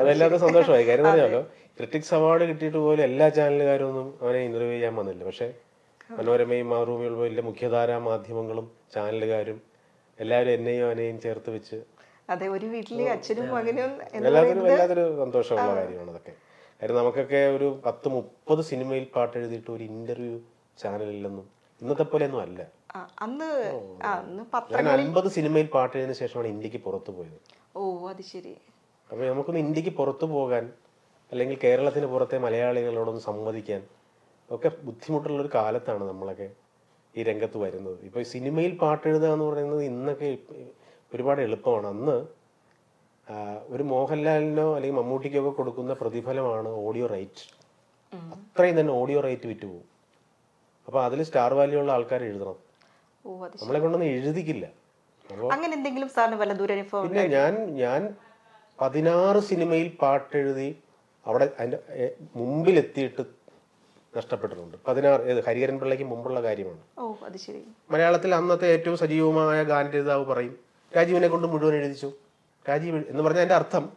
അതല്ലാത്ത സന്തോഷമായി. കാര്യം പറഞ്ഞല്ലോ ക്രിറ്റിക്സ് അവാർഡ് കിട്ടിയിട്ട് പോലും എല്ലാ ചാനലുകാരൊന്നും അവനെ ഇന്റർവ്യൂ ചെയ്യാൻ വന്നില്ല. പക്ഷെ മനോരമയും മാതൃഭൂമിയും വലിയ മുഖ്യധാരാ മാധ്യമങ്ങളും ചാനലുകാരും എല്ലാവരും എന്നെയും അവനെയും ചേർത്ത് വെച്ച് അതെ ഒരു വീട്ടിലെ അച്ഛനും മകനും എല്ലാത്തിനും വല്ലാത്തൊരു സന്തോഷമുള്ള കാര്യമാണ് അതൊക്കെ. കാര്യം നമുക്കൊക്കെ ഒരു പത്ത് മുപ്പത് സിനിമയിൽ പാട്ട് എഴുതിയിട്ട് ഒരു ഇന്റർവ്യൂ ചാനലില്ലെന്നും ഇന്നത്തെ പോലെ ഒന്നും അല്ല. അന്ന് അൻപത് സിനിമയിൽ പാട്ട് എഴുതിയതിനു ശേഷമാണ് ഇന്ത്യയ്ക്ക് പുറത്തു പോയത്. ഓ അത് ശരി. അപ്പോൾ നമുക്കൊന്ന് ഇന്ത്യയ്ക്ക് പുറത്തു പോകാൻ അല്ലെങ്കിൽ കേരളത്തിന് പുറത്തെ മലയാളികളോടൊന്ന് സംവദിക്കാൻ ഒക്കെ ബുദ്ധിമുട്ടുള്ള ഒരു കാലത്താണ് നമ്മളൊക്കെ ഈ രംഗത്ത് വരുന്നത്. ഇപ്പോൾ സിനിമയിൽ പാട്ട് എഴുതുക എന്ന് പറയുന്നത് ഇന്നൊക്കെ ഒരുപാട് എളുപ്പമാണ്. അന്ന് ഒരു മോഹൻലാലിനോ അല്ലെങ്കിൽ മമ്മൂട്ടിക്കോ ഒക്കെ കൊടുക്കുന്ന പ്രതിഫലമാണ് ഓഡിയോ റൈറ്റ്. അത്രയും തന്നെ ഓഡിയോ റൈറ്റ് വിറ്റ് പോകും. അപ്പോൾ അതിൽ സ്റ്റാർ വാല്യൂ ഉള്ള ആൾക്കാർ എഴുതണം. നമ്മളെ കൊണ്ടൊന്നും എഴുതിക്കില്ല. അങ്ങനെ എന്തെങ്കിലും സാറിന് വല്ല ദൂരനുഭവം പിന്നെ ഞാൻ ഞാൻ പതിനാറ് സിനിമയിൽ പാട്ടെഴുതി അവിടെ അതിന്റെ മുമ്പിലെത്തിയിട്ട് നഷ്ടപ്പെട്ടിട്ടുണ്ട്. പതിനാറ് ഏത് ഹരിഹരൻ പിള്ളയ്ക്ക് മുമ്പുള്ള കാര്യമാണ്. ഓ അത് ശരി. മലയാളത്തിൽ അന്നത്തെ ഏറ്റവും സജീവമായ ഗാനരചിതാവ് പറയും രാജീവിനെ കൊണ്ട് മുഴുവൻ എഴുതിച്ചു. രാജീവ് എന്ന് പറഞ്ഞാൽ എന്റെ അർത്ഥം.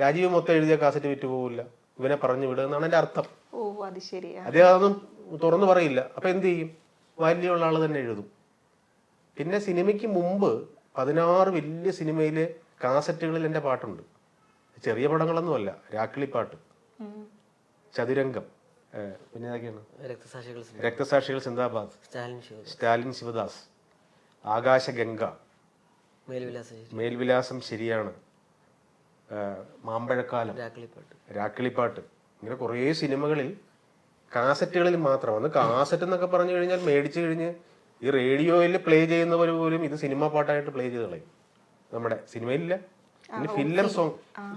രാജീവ് മൊത്തം എഴുതിയ കാസറ്റ് വിറ്റ് പോകില്ല ഇവനെ പറഞ്ഞു വിടുക എന്നാണ് എന്റെ അർത്ഥം. അദ്ദേഹം അതൊന്നും തുറന്നു പറയില്ല. അപ്പൊ എന്ത് ചെയ്യും? വാല്യുള്ള ആൾ തന്നെ എഴുതും. പിന്നെ സിനിമയ്ക്ക് മുമ്പ് പതിനാറ് വലിയ സിനിമയിലെ കാസറ്റുകളിൽ എന്റെ പാട്ടുണ്ട്. ചെറിയ പടങ്ങളൊന്നുമല്ല രാക്കിളിപ്പാട്ട് പാട്ട്. ചതുരംഗം. പിന്നെ ഏതൊക്കെയാണ്? രക്തസാക്ഷികൾ രക്തസാക്ഷികൾ സിന്ദാബാദ്. സ്റ്റാലിൻ ശിവദാസ്. ആകാശഗംഗ. മേൽവിലാസ മേൽവിലാസം ശരിയാണ്. മാമ്പഴക്കാലം. രാക്കിളി രാക്കിളിപ്പാട്ട് ഇങ്ങനെ കുറേ സിനിമകളിൽ കാസറ്റുകളിൽ മാത്രം. അന്ന് കാസറ്റ് എന്നൊക്കെ പറഞ്ഞു കഴിഞ്ഞാൽ മേടിച്ചു കഴിഞ്ഞ് ഈ റേഡിയോയിൽ പ്ലേ ചെയ്യുന്നവർ പോലും ഇത് സിനിമ പാട്ടായിട്ട് പ്ലേ ചെയ്ത് കളയും. നമ്മുടെ സിനിമയിലില്ല. ഫില്ലർ സോങ്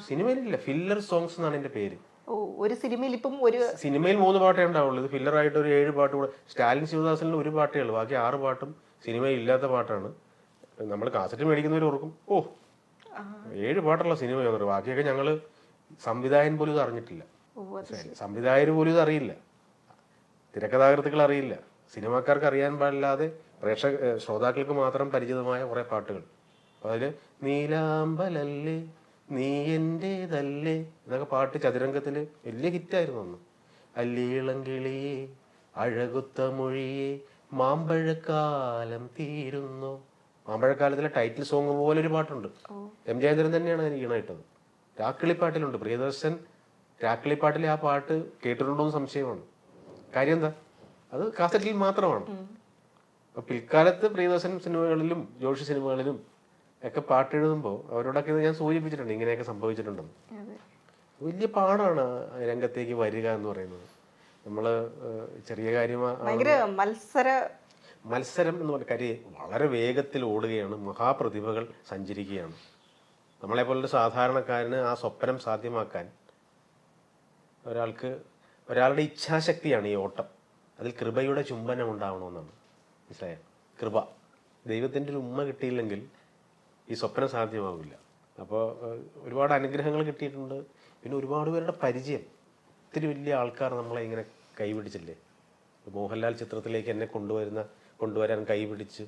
സിനിമയിലില്ല. ഫില്ലർ സോങ്സ് എന്നാണ് എന്റെ പേര്. ഒരു സിനിമയിൽ ഇപ്പം ഒരു സിനിമയിൽ മൂന്ന് പാട്ടേ ഉണ്ടാവുള്ളൂ. ഇത് ഫില്ലർ ആയിട്ട് ഒരു ഏഴ് പാട്ട് കൂടെ സ്റ്റാലിൻ ശിവദാസനിൽ ഒരു പാട്ടേ ഉള്ളൂ. ബാക്കി ആറ് പാട്ടും സിനിമയിൽ ഇല്ലാത്ത പാട്ടാണ്. നമ്മൾ കാസറ്റ് മേടിക്കുന്നവർ ഓർക്കും ഓ ഏഴ് പാട്ടുള്ള സിനിമയാണ് ബാക്കിയൊക്കെ ഞങ്ങൾ സംവിധായകൻ പോലും ഇത് അറിഞ്ഞിട്ടില്ല. സംവിധായകർ പോലും ഇത് അറിയില്ല. തിരക്കഥാകൃത്തുക്കൾ അറിയില്ല. സിനിമാക്കാർക്ക് അറിയാൻ പാടില്ലാതെ പ്രേക്ഷക ശ്രോതാക്കൾക്ക് മാത്രം പരിചിതമായ കുറെ പാട്ടുകൾ. അതിൽ നീലാമ്പലല്ലേ നീ എന്റേതല്ലേ ഇതൊക്കെ പാട്ട് ചതുരംഗത്തിൽ വലിയ ഹിറ്റായിരുന്നു അന്ന്. അല്ലീളം കിളിയെ അഴകുത്ത മൊഴിയേ മാമ്പഴക്കാലം തീരുന്നു. മാമ്പഴക്കാലത്തിലെ ടൈറ്റിൽ സോങ് പോലെ ഒരു പാട്ടുണ്ട് എം ജയചന്ദ്രൻ തന്നെയാണ് അതിന് രാക്കിളി രാക്കിളിപ്പാട്ടിലുണ്ട് പ്രിയദർശൻ രാക്കിളിപ്പാട്ടിലെ ആ പാട്ട് കേട്ടിട്ടുണ്ടോ എന്ന് സംശയമാണ്. കാര്യം എന്താ? അത് കാസറ്റിൽ മാത്രമാണ്. അപ്പൊ പിൽക്കാലത്ത് പ്രിയദർശൻ സിനിമകളിലും ജോഷി സിനിമകളിലും ഒക്കെ പാട്ട് എഴുതുമ്പോൾ അവരോടൊക്കെ ഇത് ഞാൻ സൂചിപ്പിച്ചിട്ടുണ്ട് ഇങ്ങനെയൊക്കെ സംഭവിച്ചിട്ടുണ്ടെന്ന്. വലിയ പാടാണ് രംഗത്തേക്ക് വരിക എന്ന് പറയുന്നത്. നമ്മൾ ചെറിയ കാര്യമാണ് മത്സര മത്സരം എന്ന് പറഞ്ഞ കാര്യം വളരെ വേഗത്തിൽ ഓടുകയാണ് മഹാപ്രതിഭകൾ സഞ്ചരിക്കുകയാണ്. നമ്മളെ പോലൊരു സാധാരണക്കാരന് ആ സ്വപ്നം സാധ്യമാക്കാൻ ഒരാൾക്ക് ഒരാളുടെ ഇച്ഛാശക്തിയാണ് ഈ ഓട്ടം. അതിൽ കൃപയുടെ ചുംബനം ഉണ്ടാവണമെന്നാണ്. മനസ്സിലായ? കൃപ. ദൈവത്തിന്റെ ഒരു ഉമ്മ കിട്ടിയില്ലെങ്കിൽ ഈ സ്വപ്നം സാധ്യമാവില്ല. അപ്പോൾ ഒരുപാട് അനുഗ്രഹങ്ങൾ കിട്ടിയിട്ടുണ്ട്. പിന്നെ ഒരുപാട് പേരുടെ പരിചയം. ഒത്തിരി വലിയ ആൾക്കാർ നമ്മളെ ഇങ്ങനെ കൈപിടിച്ചില്ലേ? മോഹൻലാൽ ചിത്രത്തിലേക്ക് എന്നെ കൊണ്ടുവരുന്ന കൊണ്ടുവരാൻ കൈപിടിച്ച്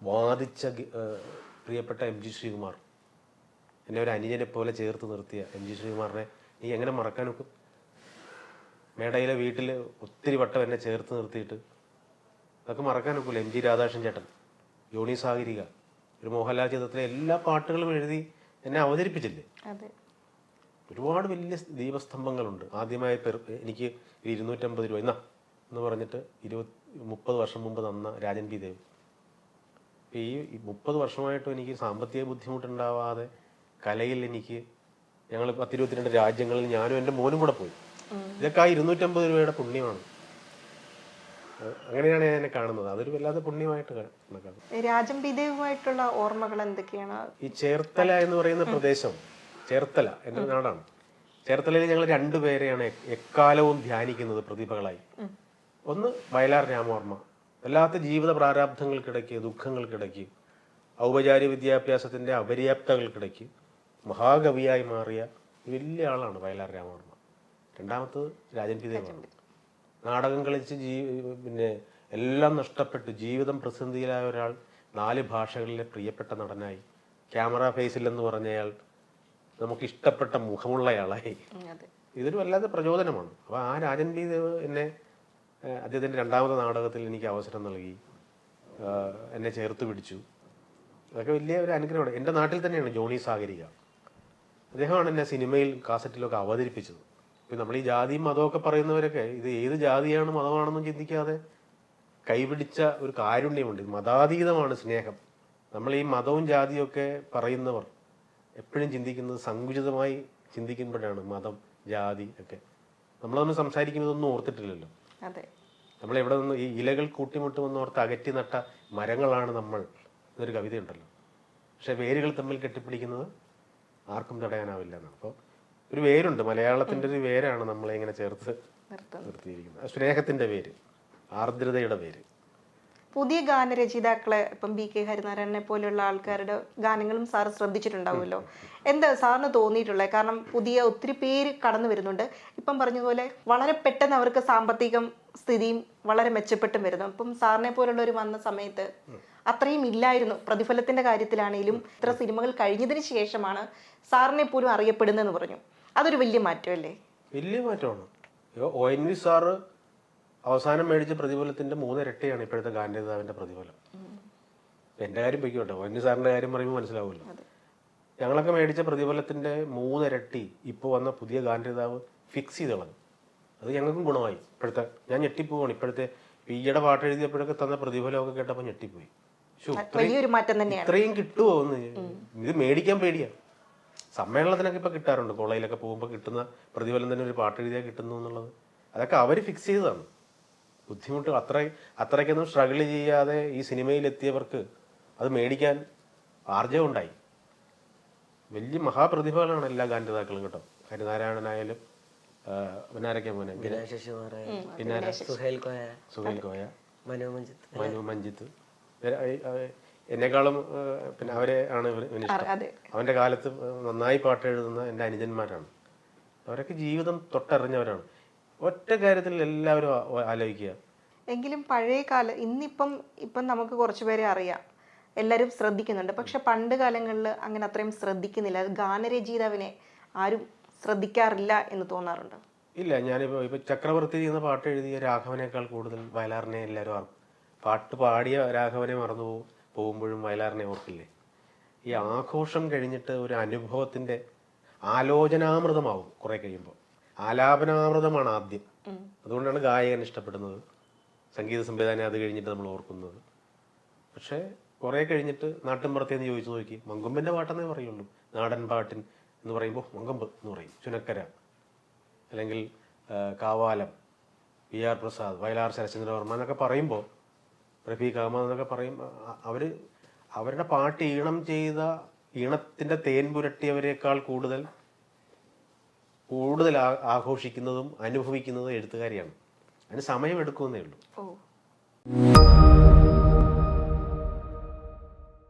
വാദിച്ച പ്രിയപ്പെട്ട എം ജി ശ്രീകുമാർ. എന്നെ ഒരു അനുജനെ പോലെ ചേർത്ത് നിർത്തിയ എം ജി ശ്രീകുമാറിനെ നീ എങ്ങനെ മറക്കാൻ നോക്കും മേടയിലെ വീട്ടിൽ ഒത്തിരി വട്ടം എന്നെ ചേർത്ത് നിർത്തിയിട്ട്. അതൊക്കെ മറക്കാൻ ഒക്കില്ല എം ജി രാധാകൃഷ്ണൻ ചേട്ടൻ. യോണി സാഗരിക. ഒരു മോഹൻലാൽ ചിത്രത്തിലെ എല്ലാ പാട്ടുകളും എഴുതി എന്നെ അവതരിപ്പിച്ചില്ലേ? ഒരുപാട് വലിയ ദീപസ്തംഭങ്ങളുണ്ട്. ആദ്യമായി പെർ എനിക്ക് ഇരുന്നൂറ്റമ്പത് രൂപ എന്നാ എന്ന് പറഞ്ഞിട്ട് ഇരുപത്തി മുപ്പത് വർഷം മുമ്പ് തന്ന രാജൻ പി ദേവ്. ഈ മുപ്പത് വർഷമായിട്ടും എനിക്ക് സാമ്പത്തിക ബുദ്ധിമുട്ടുണ്ടാവാതെ കലയിൽ എനിക്ക് ഞങ്ങൾ പത്തിരുപത്തിരണ്ട് രാജ്യങ്ങളിൽ ഞാനും എന്റെ മോനും കൂടെ പോയി. ഇതൊക്കെ ആ ഇരുന്നൂറ്റമ്പത് രൂപയുടെ പുണ്യമാണ്. അങ്ങനെയാണ് ഞാൻ എന്നെ കാണുന്നത്. അതൊരു വല്ലാതെ പുണ്യമായിട്ട് കണക്കാക്കും രാജം പിതയുമായിട്ടുള്ള ഓർമ്മകൾ എന്തൊക്കെയാണ്? ഈ ചേർത്തല എന്ന് പറയുന്ന പ്രദേശം ചേർത്തല എന്റെ നാടാണ്. ചേർത്തലയിൽ ഞങ്ങൾ രണ്ടുപേരെയാണ് എക്കാലവും ധ്യാനിക്കുന്നത് പ്രതിഭകളായി. ഒന്ന് വയലാർ രാമവർമ്മ. വല്ലാത്ത ജീവിത പ്രാരാബ്ധങ്ങൾക്കിടയ്ക്ക് ദുഃഖങ്ങൾക്കിടയ്ക്ക് ഔപചാരിക വിദ്യാഭ്യാസത്തിന്റെ അപര്യാപ്തകൾക്കിടയ്ക്ക് മഹാകവിയായി മാറിയ വലിയ ആളാണ് വയലാർ രാമവർമ്മ. രണ്ടാമത്തത് രാജൻ പി ദേവാണ് നാടകം കളിച്ച് ജീ പിന്നെ എല്ലാം നഷ്ടപ്പെട്ട്. ജീവിതം പ്രതിസന്ധിയിലായ ഒരാൾ നാല് ഭാഷകളിലെ പ്രിയപ്പെട്ട നടനായി. ക്യാമറ ഫേസിൽ എന്ന് പറഞ്ഞയാൾ നമുക്ക് ഇഷ്ടപ്പെട്ട മുഖമുള്ളയാളായി ഇതൊരു വല്ലാത്ത പ്രചോദനമാണ്. അപ്പോൾ ആ രാജൻ ബി ദേവ് എന്നെ അദ്ദേഹത്തിന്റെ രണ്ടാമത്തെ നാടകത്തിൽ എനിക്ക് അവസരം നൽകി. എന്നെ ചേർത്ത് പിടിച്ചു. അതൊക്കെ വലിയ ഒരു അനുഗ്രഹമാണ്. എന്റെ നാട്ടിൽ തന്നെയാണ് ജോണി സാഗരിക. അദ്ദേഹമാണ് എന്നെ സിനിമയിൽ കാസറ്റിലൊക്കെ അവതരിപ്പിച്ചത്. ഇപ്പം നമ്മൾ ഈ ജാതിയും മതമൊക്കെ പറയുന്നവരൊക്കെ ഇത് ഏത് ജാതിയാണ് മതമാണെന്നും ചിന്തിക്കാതെ കൈപിടിച്ച ഒരു കാരുണ്യമുണ്ട്. മതാതീതമാണ് സ്നേഹം. നമ്മൾ ഈ മതവും ജാതിയും ഒക്കെ പറയുന്നവർ എപ്പോഴും ചിന്തിക്കുന്നത് സങ്കുചിതമായി ചിന്തിക്കുമ്പോഴാണ് മതം ജാതി ഒക്കെ. നമ്മൾ തമ്മിൽ സംസാരിക്കുന്നതൊന്നും ഓർത്തിട്ടില്ലല്ലോ. നമ്മൾ എവിടെ നിന്ന് ഈ ഇലകൾ കൂട്ടിമുട്ടുമെന്ന് ഓർത്ത് അകറ്റി നട്ട മരങ്ങളാണ് നമ്മൾ എന്നൊരു കവിതയുണ്ടല്ലോ. പക്ഷെ വേരുകൾ തമ്മിൽ കെട്ടിപ്പിടിക്കുന്നത് ആർക്കും തടയാനാവില്ല എന്നാണ്. അപ്പോൾ ഒരു വേരുണ്ട്. മലയാളത്തിന്റെ ഒരു വേരാണ് നമ്മളെ ഇങ്ങനെ ചേർത്ത് നിർത്തിയിരിക്കുന്നത്. സ്നേഹത്തിന്റെ പേര് ആർദ്രതയുടെ പേര് പുതിയ ഗാനരചയിതാക്കളെ ഇപ്പം ബി കെ ഹരിനാരായണനെ പോലെയുള്ള ആൾക്കാരുടെ ഗാനങ്ങളും സാറ് ശ്രദ്ധിച്ചിട്ടുണ്ടാവുമല്ലോ. എന്താ സാറിന് തോന്നിയിട്ടുള്ളത്? കാരണം പുതിയ ഒത്തിരി പേര് കടന്നു വരുന്നുണ്ട്. ഇപ്പം പറഞ്ഞതുപോലെ വളരെ പെട്ടെന്ന് അവർക്ക് സാമ്പത്തികം സ്ഥിതിയും വളരെ മെച്ചപ്പെട്ടും വരുന്നു. അപ്പം സാറിനെ പോലുള്ളവർ വന്ന സമയത്ത് അത്രയും ഇല്ലായിരുന്നു പ്രതിഫലത്തിന്റെ കാര്യത്തിലാണെങ്കിലും ഇത്ര സിനിമകൾ കഴിഞ്ഞതിന് ശേഷമാണ് സാറിനെ പോലും അറിയപ്പെടുന്നതെന്ന് പറഞ്ഞു. അതൊരു വലിയ മാറ്റമല്ലേ? വലിയ മാറ്റമാണ്. ഒ എൻ വി സാറ് അവസാനം മേടിച്ച പ്രതിഫലത്തിന്റെ മൂന്നിരട്ടിയാണ് ഇപ്പോഴത്തെ ഗാന്ധിതാവിന്റെ പ്രതിഫലം. എന്റെ കാര്യം പൊയ്ക്കോട്ടെ. ഒ എൻ വി സാറിന്റെ കാര്യം പറയുമ്പോൾ മനസ്സിലാവുമല്ലോ. ഞങ്ങളൊക്കെ മേടിച്ച പ്രതിഫലത്തിന്റെ മൂന്നിരട്ടി ഇപ്പോൾ വന്ന പുതിയ ഗാന്ധിതാവ് ഫിക്സ് ചെയ്ത് കളഞ്ഞു അത് ഞങ്ങൾക്കും ഗുണമായി. ഇപ്പോഴത്തെ ഞാൻ ഞെട്ടിപ്പോവാണ്. ഇപ്പോഴത്തെ പിയുടെ പാട്ട് എഴുതിയപ്പോഴൊക്കെ തന്ന പ്രതിഫലമൊക്കെ കേട്ടപ്പോൾ ഞെട്ടിപ്പോയി. ഇത്രയും- കിട്ടുമോ എന്ന്? ഇത് മേടിക്കാൻ പേടിയാ. സമ്മേളനത്തിനൊക്കെ ഇപ്പൊ കിട്ടാറുണ്ട്. കോളേജിലൊക്കെ പോകുമ്പോൾ കിട്ടുന്ന പ്രതിഫലം തന്നെ ഒരു പാട്ട് എഴുതിയാൽ കിട്ടുന്നു എന്നുള്ളത്. അതൊക്കെ അവർ ഫിക്സ് ചെയ്തതാണ്. ബുദ്ധിമുട്ട് അത്ര അത്രയ്ക്കൊന്നും സ്ട്രഗിൾ ചെയ്യാതെ ഈ സിനിമയിലെത്തിയവർക്ക് അത് മേടിക്കാൻ ആർജവം ഉണ്ടായി വലിയ മഹാപ്രതിഭകളാണ് എല്ലാ ഗാന്ധിതാക്കളും കേട്ടോ. ഹരിനാരായണനായാലും പിന്നാരൊക്കെ പിന്നെ മോനെ? പിന്നെ? സുഹേൽ കോയ. സുഹൈൽ കോയ. മനു മഞ്ജിത്ത്. മനു മഞ്ജിത്ത്. എന്നെക്കാളും പിന്നെ അവരെ ആണ് ഇവന് അവന്റെ കാലത്ത് നന്നായി പാട്ട് എഴുതുന്ന എന്റെ അനുജന്മാരാണ്. അവരൊക്കെ ജീവിതം തൊട്ടറിഞ്ഞവരാണ്. ഒറ്റ കാര്യത്തിൽ എല്ലാവരും ആലോചിക്കുക. എങ്കിലും പഴയ കാല ഇന്നിപ്പം ഇപ്പം നമുക്ക് കുറച്ച് പേരെ അറിയാം. എല്ലാവരും ശ്രദ്ധിക്കുന്നുണ്ട്. പക്ഷെ പണ്ട് കാലങ്ങളിൽ അങ്ങനെ അത്രയും ശ്രദ്ധിക്കുന്നില്ല. ഗാനരചയിതാവിനെ ആരും ശ്രദ്ധിക്കാറില്ല എന്ന് തോന്നാറുണ്ട്. ഇല്ല ഞാനിപ്പോൾ ഇപ്പോൾ ചക്രവർത്തി എന്ന പാട്ട് എഴുതിയ രാഘവനേക്കാൾ കൂടുതൽ വയലാറിനെ എല്ലാവരും പാട്ട് പാടിയ രാഘവനെ മറന്നു പോകും പോകുമ്പോഴും വയലാറിനെ ഓർക്കില്ലേ? ഈ ആഘോഷം കഴിഞ്ഞിട്ട് ഒരു അനുഭവത്തിന്റെ ആലോചനാമൃതമാവും കുറേ കഴിയുമ്പോൾ. ആലാപനാമൃതമാണ് ആദ്യം. അതുകൊണ്ടാണ് ഗായകൻ ഇഷ്ടപ്പെടുന്നത്. സംഗീത സംവിധാനം അത് കഴിഞ്ഞിട്ട് നമ്മൾ ഓർക്കുന്നത്. പക്ഷേ കുറേ കഴിഞ്ഞിട്ട് നാട്ടിൻപുറത്തേന്ന് ചോദിച്ചു നോക്കി മങ്കൊമ്പിന്റെ പാട്ടെന്നേ പറയുള്ളൂ. നാടൻ പാട്ടിൻ എന്ന് പറയുമ്പോൾ മങ്കൊമ്പ് എന്ന് പറയും. ചുനക്കര. അല്ലെങ്കിൽ കാവാലം വി ആർ പ്രസാദ് വയലാർ ശരചന്ദ്രവർമ്മ എന്നൊക്കെ പറയുമ്പോൾ റഫീഖ് അഹമ്മദ് എന്നൊക്കെ പറയും. അവർ അവരുടെ പാട്ട് ഈണം ചെയ്ത ഈണത്തിന്റെ തേൻ പുരട്ടിയവരെക്കാൾ കൂടുതൽ കൂടുതൽ ആഘോഷിക്കുന്നതും അനുഭവിക്കുന്നതും എഴുത്തുകാരിയാണ്. അതിന് സമയമെടുക്കുമെന്നേ ഉള്ളൂ.